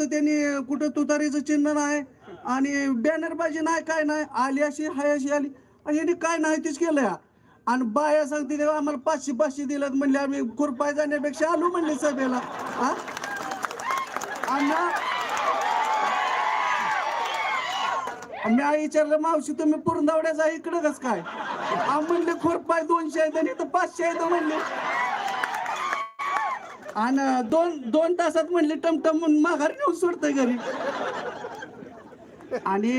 तर त्यांनी कुठं तुतारीचं चिन्ह नाही आणि बॅनरबाजी नाही काय नाही. आली अशी हाय अशी आली. आणि यांनी काय नाही तीच केलं आणि बाया सांगते तेव्हा आम्हाला पाचशे पाचशे दिलं म्हणले आम्ही खुरपाय जाण्यापेक्षा आलो म्हणले सभेला. हा? आणि मी आई विचारलं मावशी तुम्ही पुरंदावड्याचा इकडं कस काय? आ म्हणले खुरपाय दोनशे आहेत आणि तर पाचशे आहेत म्हणले. आणि दोन दोन तासात म्हणले टमटम म्हणून माघार नेऊन सोडतंय घरी. आणि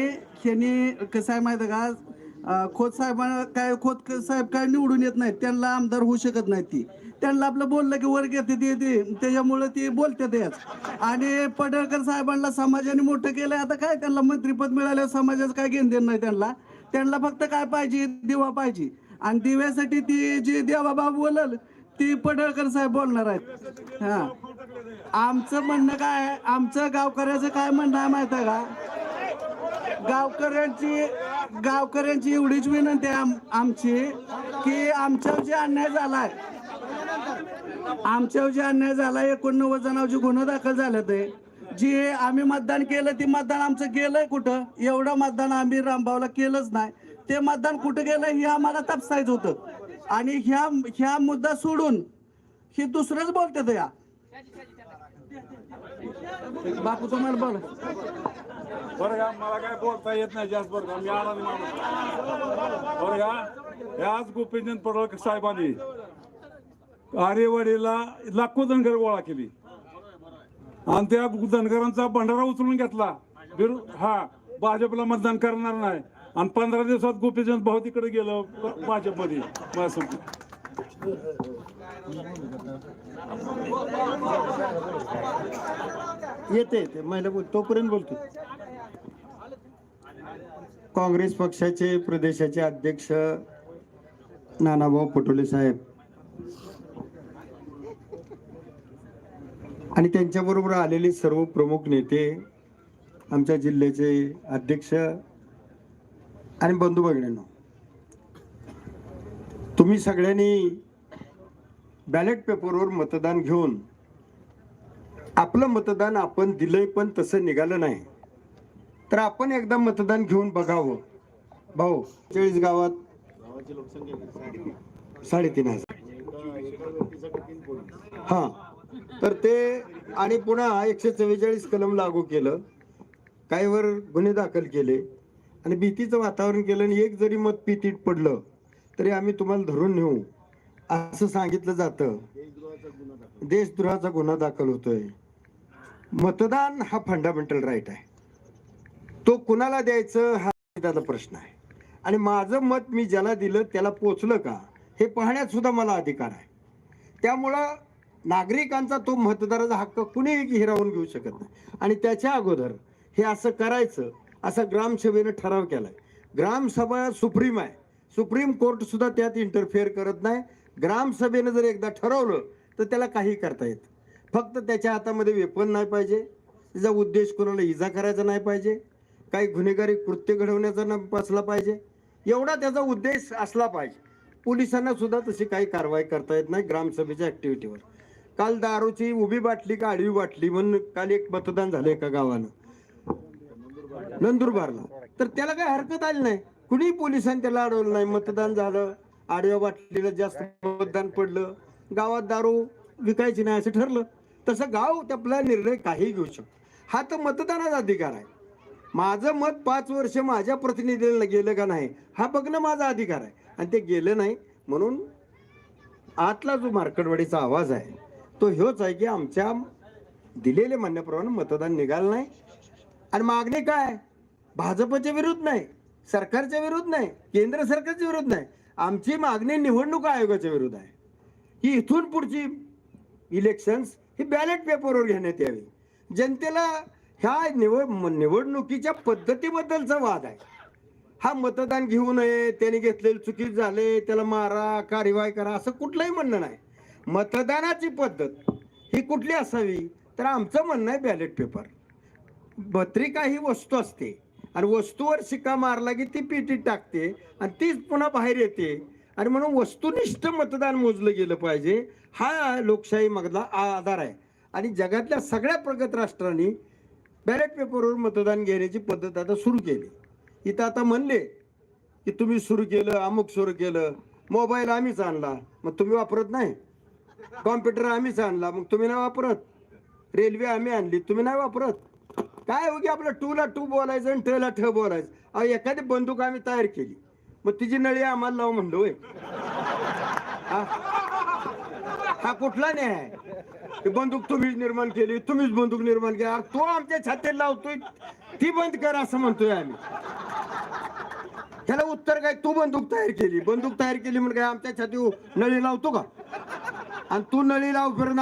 ह्यानी कसं आहे माहिती आहे का? खोत साहेब काय खोत साहेब काय निवडून येत नाहीत त्यांना आमदार होऊ शकत नाही ती. त्यांना आपलं बोललं की वर घेते ते त्याच्यामुळे त्याच्यामुळं ते बोलते तेच आणि पडळकर साहेबांना समाजाने मोठं केलं आता काय त्यांना मंत्रीपद मिळाल्यावर समाजाचं काय घेणं देणं नाही त्यांना. त्यांना फक्त काय पाहिजे दिवा पाहिजे. आणि दिव्यासाठी ती जी देवाबाब बोलल ती पडळकर साहेब बोलणार आहेत. हा. आमचं म्हणणं काय आमचं गावकऱ्याचं काय म्हणणं आहे माहीत आहे का? गावकऱ्यांची गावकऱ्यांची एवढीच विनंती आहे आम- आमची की आमच्यावर जे अन्याय झालाय आमच्यावर जे अन्याय झाला एकोणनव्वद जणांचे गुन्हे दाखल झाले ते. जे आम्ही मतदान केलं ते मतदान आमचं गेलंय कुठं? एवढं मतदान आम्ही रामभावला केलंच नाही. ते मतदान कुठं गेलं हे आम्हाला तपसायचं होतं. आणि ह्या ह्या मुद्दा सोडून हे दुसरंच बोलतात या. बापू तुम्हाला बोल. बरं का मला काय बोलता येत नाही जास्त बरं का मी आला नाही माणूस बरं का याच गोपीचंद पडळकर साहेबांनी आरेवाडीला लाखो धनगर गोळा केली. आणि त्या धनगरांचा भंडारा उचलून घेतला. हा भाजपला मतदान करणार नाही. आणि पंधरा दिवसात गोपीचंद भाऊ तिकडे गेलं भाजपमध्ये. माझ्यासोबत येते येते. महिला बोल तोपर्यंत बोलतो. काँग्रेस पक्षाचे प्रदेशाचे अध्यक्ष नानाभाऊ पटोले साहेब. आणि त्यांच्याबरोबर आलेले सर्व प्रमुख नेते आमच्या जिल्ह्याचे अध्यक्ष आणि बंधू भगिनींनो तुम्ही सगळ्यांनी बॅलेट पेपरवर मतदान घेऊन आपलं मतदान आपण दिलंय पण तसं निघालं नाही. तर आपण एकदा मतदान घेऊन बघावं. भाऊ चाळीस गावात साडेतीन हजार. हा तर ते आणि पुन्हा एकशे चव्वेचाळीस कलम लागू केलं. काहीवर गुन्हे दाखल केले. आणि भीतीचं वातावरण केलं आणि एक जरी मत पितीट पडलं तरी आम्ही तुम्हाला धरून नेऊ. असं सांगितलं जातं. देशद्रोहाचा गुन्हा दाखल होतोय. मतदान हा फंडामेंटल राईट आहे. तो कुणाला द्यायचं हा त्याचा प्रश्न आहे. आणि माझं मत मी ज्याला दिलं त्याला पोचलं का हे पाहण्यात सुद्धा मला अधिकार आहे. त्यामुळं नागरिकांचा तो मतदाराचा हक्क कुणीही हिरावून घेऊ शकत नाही. आणि त्याच्या अगोदर हे असं करायचं असा ग्रामसभेनं ठराव केलाय. ग्रामसभा सुप्रीम आहे. सुप्रीम कोर्ट सुद्धा त्यात इंटरफेअर करत नाही. ग्रामसभेनं जर एकदा ठरवलं तर त्याला काही करता येत. फक्त त्याच्या हातामध्ये वेपन नाही पाहिजे. त्याचा उद्देश कोणाला इजा करायचा नाही पाहिजे. काही गुन्हेगारी कृत्य घडवण्याचा न असला पाहिजे. एवढा त्याचा उद्देश असला पाहिजे. पोलिसांना सुद्धा तशी काही कारवाई करता येत नाही ग्रामसभेच्या ऍक्टिव्हिटीवर काल दारूची उभी बाटली का आडवी बाटली म्हणून काल एक मतदान झालं एका गावानं. नंदुरबारला. तर त्याला काही हरकत आली नाही? कुणी पोलिसांनी त्याला अडवलं नाही. मतदान झालं आडव्या बाटलीला जास्त मतदान पडलं गावात दारू विकायची नाही असं ठरलं. तसं गाव आपला निर्णय काही घेऊ शकतो हा तर मतदानाचा अधिकार आहे. माझं मत पाच वर्ष माझ्या प्रतिनिधीला गेलं का नाही हा बघणं माझा अधिकार आहे. आणि ते गेलं नाही म्हणून आतला जो मार्कडवाडीचा आवाज आहे तो ह्योच आहे की आमच्या दिलेल्या म्हणण्याप्रमाणे मतदान निघालं नाही. आणि मागणी काय? भाजपच्या विरुद्ध नाही सरकारच्या विरुद्ध नाही केंद्र सरकारच्या विरुद्ध नाही. आमची मागणी निवडणूक आयोगाच्या विरुद्ध आहे. ही इथून पुढची इलेक्शन्स ही बॅलेट पेपरवर घेण्यात यावी. जनतेला ह्या निवड निवडणुकीच्या पद्धतीबद्दलचा वाद आहे. हा मतदान घेऊ नये त्याने घेतलेले चुकीत झाले त्याला मारा कार्यवाही करा असं कुठलंही म्हणणं नाही. मतदानाची पद्धत ही कुठली असावी? तर आमचं म्हणणं आहे बॅलेट पेपर पत्रिका ही वस्तू असते. आणि वस्तूवर शिक्का मारला की ती पेटीत टाकते आणि तीच पुन्हा बाहेर येते. आणि म्हणून वस्तुनिष्ठ मतदान मोजलं गेलं पाहिजे. हा लोकशाही मधला आधार आहे. आणि जगातल्या सगळ्या प्रगत राष्ट्रांनी बॅलेट पेपरवर मतदान घेण्याची पद्धत आता सुरू केली. इथं आता म्हणले की तुम्ही सुरू केलं अमुक सुरू केलं मोबाईल आम्हीच आणला. मग तुम्ही वापरत नाही. कॉम्प्युटर आम्हीच आणला. मग तुम्ही नाही वापरत. रेल्वे आम्ही आणली. तुम्ही नाही वापरत. काय हो की आपलं टू ला टू बोलायचं आणि टला ठ बोलायचं? अहो एखादी बंदूक आम्ही तयार केली. मग तिची नळी आम्हाला लावू म्हणलो होय. हा? कुठला नाही आहे? बंदूक तुम्हीच निर्माण केली तुम्हीच बंदूक निर्माण केली. अरे तो आमच्या छातीला लावतोय. ती बंद कर असं म्हणतोय आम्ही. त्याला उत्तर काय? तू बंदूक तयार केली. बंदूक तयार केली म्हणजे काय? आमच्या छाती नळी लावतो का? आणि तू नळी लावपर्यंत